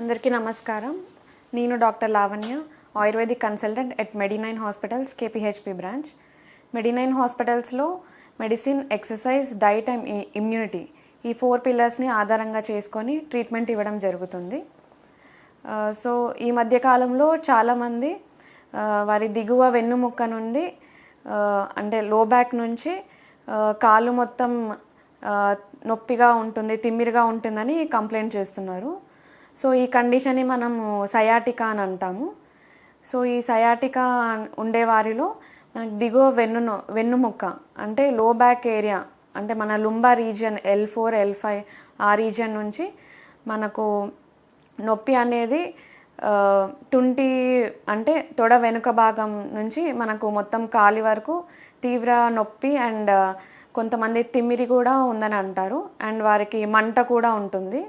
అందరికీ నమస్కారం. నేను doctor Lavanya ayurvedic consultant at Medinine hospitals KPHB branch. Medinine హాస్పిటల్స్లో medicine exercise diet and immunity ఈ ఫోర్ పిల్లర్స్ని ఆధారంగా చేసుకొని ట్రీట్మెంట్ ఇవ్వడం జరుగుతుంది. సో ఈ మధ్యకాలంలో చాలామంది వారి దిగువ వెన్నుముక్క నుండి అంటే లో బ్యాక్ నుంచి కాళ్ళు మొత్తం నొప్పిగా ఉంటుంది తిమ్మిరిగా ఉంటుందని కంప్లైంట్ చేస్తున్నారు. సో ఈ కండిషన్ని మనము సయాటికా అని అంటాము. సో ఈ సయాటికా ఉండే వారిలో మనకు దిగువ వెన్ను నొ- వెన్నుముక్క అంటే లో బ్యాక్ ఏరియా అంటే మన lumbar region L four L five ఆ రీజియన్ నుంచి మనకు నొప్పి అనేది తుంటి అంటే తొడ వెనుక భాగం నుంచి మనకు మొత్తం కాలి వరకు తీవ్ర నొప్పి అండ్ కొంతమంది తిమ్మిరి కూడా ఉందని అంటారు. అండ్ వారికి మంట కూడా ఉంటుంది.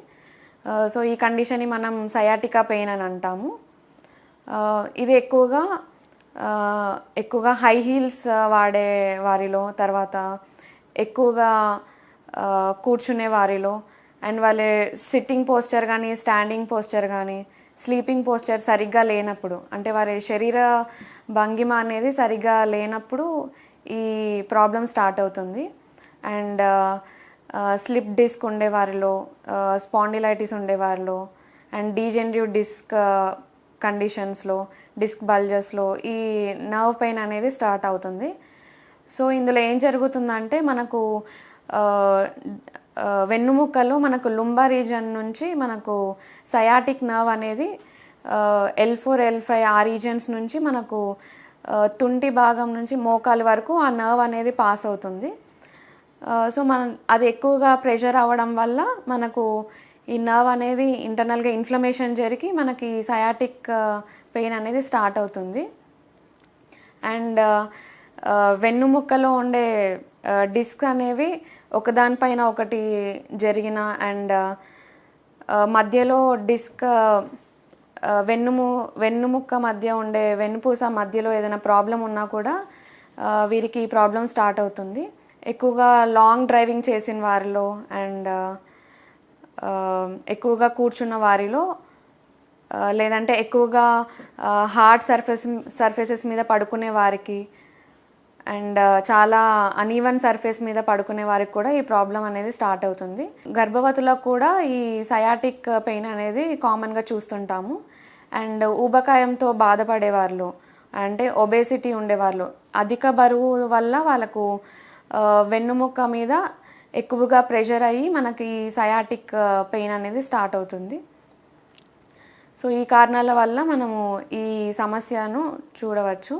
సో ఈ కండిషన్ని మనం సయాటికా పెయిన్ అని అంటాము. ఇది ఎక్కువగా ఎక్కువగా హై హీల్స్ వాడే వారిలో తర్వాత ఎక్కువగా కూర్చునే వారిలో అండ్ వాళ్ళ సిట్టింగ్ పోస్చర్ కానీ స్టాండింగ్ పోస్చర్ కానీ స్లీపింగ్ పోస్చర్ సరిగ్గా లేనప్పుడు అంటే వారి శరీర భంగిమ అనేది సరిగ్గా లేనప్పుడు ఈ ప్రాబ్లం స్టార్ట్ అవుతుంది. అండ్ స్లిప్ డిస్క్ ఉండేవారిలో స్పాండిలైటిస్ ఉండేవారిలో అండ్ డీజెనరేటివ్ డిస్క్ కండిషన్స్లో డిస్క్ బల్జెస్లో ఈ నర్వ్ పెయిన్ అనేది స్టార్ట్ అవుతుంది. సో ఇందులో ఏం జరుగుతుందంటే మనకు వెన్నుముక్కలో మనకు లుంబా రీజన్ నుంచి మనకు సయాటిక్ నర్వ్ అనేది ఎల్ ఫోర్ ఎల్ ఫైవ్ ఆ రీజన్స్ నుంచి మనకు తుంటి భాగం నుంచి మోకాలు వరకు ఆ నర్వ్ అనేది పాస్ అవుతుంది. సో మనం అది ఎక్కువగా ప్రెషర్ అవ్వడం వల్ల మనకు ఈ నర్వ్ అనేది ఇంటర్నల్గా ఇన్ఫ్లమేషన్ జరిగి మనకి సయాటిక్ పెయిన్ అనేది స్టార్ట్ అవుతుంది. అండ్ వెన్నుముక్కలో ఉండే డిస్క్ అనేవి ఒకదానిపైన ఒకటి జరిగిన అండ్ మధ్యలో డిస్క్ వెన్నుము వెన్నుముక్క మధ్య ఉండే వెన్నుపూస మధ్యలో ఏదైనా ప్రాబ్లం ఉన్నా కూడా వీరికి ఈ ప్రాబ్లం స్టార్ట్ అవుతుంది. ఎక్కువగా లాంగ్ డ్రైవింగ్ చేసిన వారిలో అండ్ uh, uh, ఎక్కువగా కూర్చున్న వారిలో uh, లేదంటే ఎక్కువగా హార్డ్ సర్ఫేస్ సర్ఫేసెస్ మీద పడుకునే వారికి అండ్ చాలా అనీవన్ సర్ఫేస్ మీద పడుకునే వారికి కూడా ఈ ప్రాబ్లం అనేది స్టార్ట్ అవుతుంది. గర్భవతులకు కూడా ఈ సయాటిక్ పెయిన్ అనేది కామన్గా చూస్తుంటాము. అండ్ ఊబకాయంతో బాధపడేవాళ్ళు అంటే ఒబేసిటీ ఉండేవాళ్ళు అధిక బరువు వల్ల వాళ్ళకు వెన్నుముక్క మీద ఎక్కువగా ప్రెషర్ అయ్యి మనకి ఈ సయాటిక్ పెయిన్ అనేది స్టార్ట్ అవుతుంది. సో ఈ కారణాల వల్ల మనము ఈ సమస్యను చూడవచ్చు.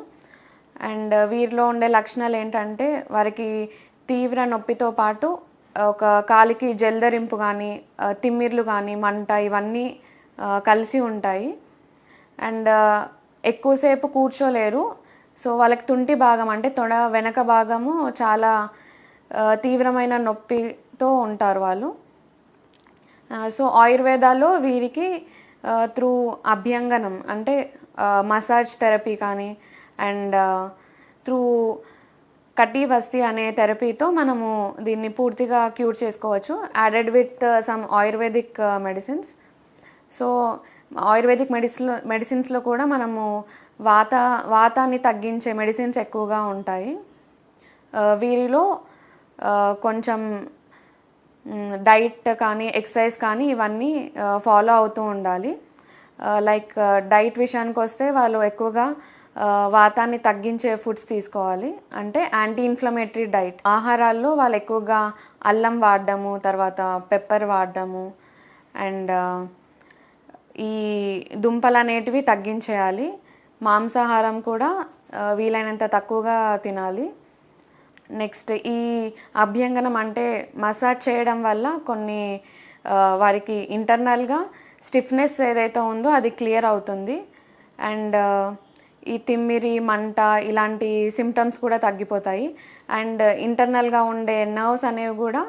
అండ్ వీరిలో ఉండే లక్షణాలు ఏంటంటే వారికి తీవ్ర నొప్పితో పాటు ఒక కాలికి జల్దరింపు కానీ తిమ్మిర్లు కానీ మంట ఇవన్నీ కలిసి ఉంటాయి. అండ్ ఎక్కువసేపు కూర్చోలేరు. సో వాళ్ళకి తుంటి భాగం అంటే తొడ వెనక భాగము చాలా తీవ్రమైన నొప్పితో ఉంటారు వాళ్ళు. సో ఆయుర్వేదాలో వీరికి త్రూ అభ్యంగనం అంటే మసాజ్ థెరపీ కానీ అండ్ త్రూ కటి వస్తి అనే థెరపీతో మనము దీన్ని పూర్తిగా క్యూర్ చేసుకోవచ్చు. Added with some ayurvedic uh, medicines so ayurvedic medicine మెడిసిన్స్లో కూడా మనము వాత వాతాన్ని తగ్గించే మెడిసిన్స్ ఎక్కువగా ఉంటాయి. వీరిలో కొంచెం డైట్ కానీ ఎక్సర్సైజ్ కానీ ఇవన్నీ ఫాలో అవుతూ ఉండాలి. లైక్ డైట్ విషయానికి వస్తే వాళ్ళు ఎక్కువగా వాతాన్ని తగ్గించే ఫుడ్స్ తీసుకోవాలి. అంటే యాంటీ ఇన్ఫ్లమేటరీ డైట్ ఆహారాల్లో వాళ్ళు ఎక్కువగా అల్లం వాడడము తర్వాత పెప్పర్ వాడడము అండ్ ఈ దుంపలు అనేటివి తగ్గించేయాలి. మాంసాహారం కూడా వీలైనంత తక్కువగా తినాలి. నెక్స్ట్ ఈ అభ్యంగనం అంటే మసాజ్ చేయడం వల్ల కొన్ని వారికి ఇంటర్నల్గా స్టిఫ్నెస్ ఏదైతే ఉందో అది క్లియర్ అవుతుంది. అండ్ ఈ తిమ్మిరి మంట ఇలాంటి సిమ్టమ్స్ కూడా తగ్గిపోతాయి. అండ్ ఇంటర్నల్గా ఉండే నర్వ్స్ అనేవి కూడా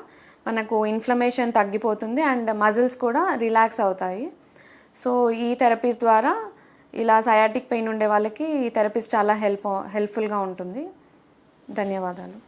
మనకు ఇన్ఫ్లమేషన్ తగ్గిపోతుంది. అండ్ మజిల్స్ కూడా రిలాక్స్ అవుతాయి. సో ఈ థెరపీస్ ద్వారా ఇలా సయాటిక్ పెయిన్ ఉండే వాళ్ళకి ఈ థెరపీస్ చాలా హెల్ప్ హెల్ప్ఫుల్గా ఉంటుంది. ధన్యవాదాలు.